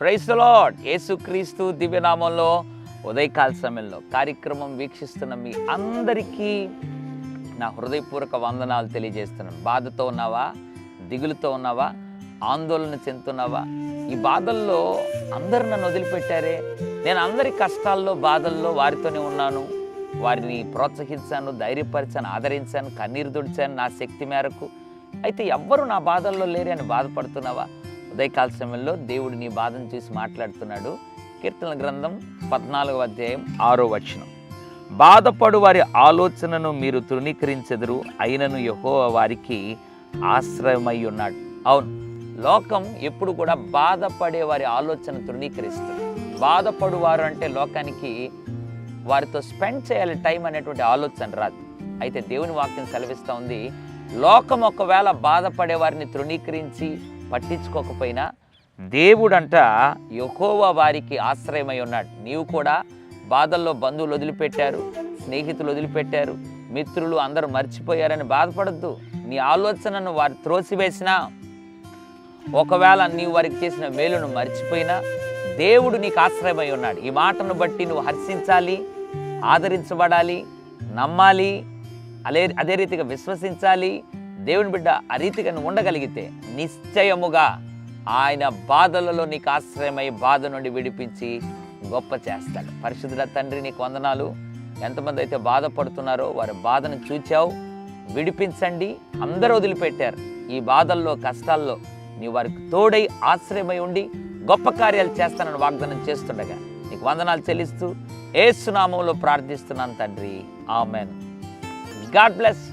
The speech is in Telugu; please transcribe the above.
ప్రైస్ లాడ్ యేసుక్రీస్తు దివ్యనామంలో ఉదయకాల సమయంలో కార్యక్రమం వీక్షిస్తున్న మీ అందరికీ నా హృదయపూర్వక వందనాలు తెలియజేస్తున్నాను. బాధతో ఉన్నావా? దిగులుతో ఉన్నావా? ఆందోళన చెందుతున్నావా? ఈ బాధల్లో అందరు నన్ను వదిలిపెట్టారే. నేను అందరి కష్టాల్లో బాధల్లో వారితోనే ఉన్నాను. వారిని ప్రోత్సహించాను ధైర్యపరిచాను ఆదరించాను కన్నీరు దుడిచాను నా శక్తి మేరకు. అయితే ఎవ్వరు నా బాధల్లో లేరే అని బాధపడుతున్నావా? ఉదయకాల సమయంలో దేవుడు నీ బాధను చూసి మాట్లాడుతున్నాడు. కీర్తన గ్రంథం పద్నాలుగవ అధ్యాయం ఆరో వచనం. బాధపడు వారి ఆలోచనను మీరు తృణీకరించెదరు. అయినను యహో వారికి ఆశ్రయమై ఉన్నాడు. అవును లోకం ఎప్పుడు కూడా బాధపడే వారి ఆలోచన తృణీకరిస్తుంది. బాధపడువారు అంటే లోకానికి వారితో స్పెండ్ చేయాలి టైం అనేటువంటి ఆలోచన రాదు. అయితే దేవుని వాక్యం సెలవిస్తూ ఉంది. లోకం ఒకవేళ బాధపడే వారిని తృణీకరించి పట్టించుకోకపోయినా దేవుడంట యెహోవా వారికి ఆశ్రయమై ఉన్నాడు. నీవు కూడా బాధల్లో బంధువులు వదిలిపెట్టారు స్నేహితులు వదిలిపెట్టారు మిత్రులు అందరూ మర్చిపోయారని బాధపడద్దు. నీ ఆలోచనను వారు త్రోసివేసినా ఒకవేళ నీవు వారికి చేసిన మేలును మర్చిపోయినా దేవుడు నీకు ఆశ్రయమై ఉన్నాడు. ఈ మాటను బట్టి నువ్వు హర్షించాలి ఆదరించబడాలి నమ్మాలి అదే అదే రీతిగా విశ్వసించాలి దేవుని బిడ్డ ఆ రీతిగా నువ్వు ఉండగలిగితే నిశ్చయముగా ఆయన బాధలలో నీకు ఆశ్రయమై బాధ నుండి విడిపించి గొప్ప చేస్తాడు. పరిశుద్ధుల తండ్రి నీకు వందనాలు. ఎంతమంది అయితే బాధపడుతున్నారో వారి బాధను చూచావు విడిపించండి అందరూ వదిలిపెట్టారు. ఈ బాధల్లో కష్టాల్లో నీ వారికి తోడై ఆశ్రయమై ఉండి గొప్ప కార్యాలు చేస్తానని వాగ్దానం చేస్తుండగా నీకు వందనాలు చెల్లిస్తూ ఏసునామంలో ప్రార్థిస్తున్నాను తండ్రి. ఆమెన్. God bless